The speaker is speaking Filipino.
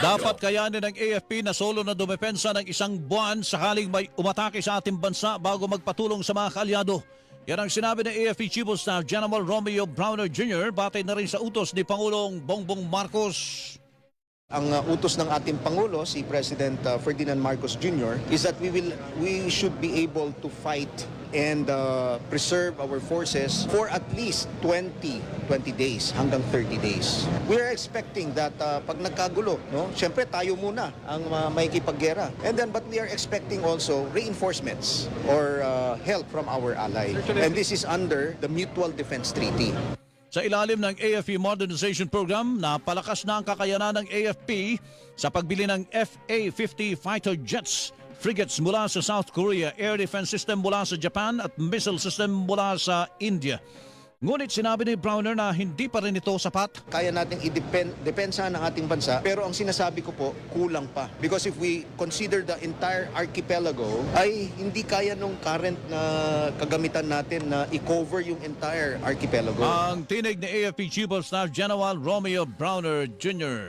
Dapat kayanin ng AFP na solo na dumepensa ng isang buwan sakaling may umatake sa ating bansa bago magpatulong sa mga kaalyado. Yan ang sinabi ng AFP Chief of Staff General Romeo Browner Jr. batay na rin sa utos ni Pangulong Bongbong Marcos. Ang uh, utos ng ating pangulo si President uh, Ferdinand Marcos Jr. is that we will we should be able to fight and uh, preserve our forces for at least 20 20 days hanggang 30 days. We are expecting that uh, pag nagkagulo, no, syempre tayo muna ang uh, makikipaggera. And then but we are expecting also reinforcements or uh, help from our ally. And this is under the Mutual Defense Treaty. Sa ilalim ng AFP Modernization Program, napalakas na ang kakayanan ng AFP sa pagbili ng FA-50 fighter jets, frigates mula sa South Korea, air defense system mula sa Japan at missile system mula sa India. Ngunit sinabi ni Browner na hindi pa rin ito sapat. kaya nating i-depensa ng ating bansa. Pero ang sinasabi ko po, kulang pa. Because if we consider the entire archipelago, ay hindi kaya nung current na kagamitan natin na i-cover yung entire archipelago. Ang tinig ni AFP Chief of Staff General Romeo Browner Jr.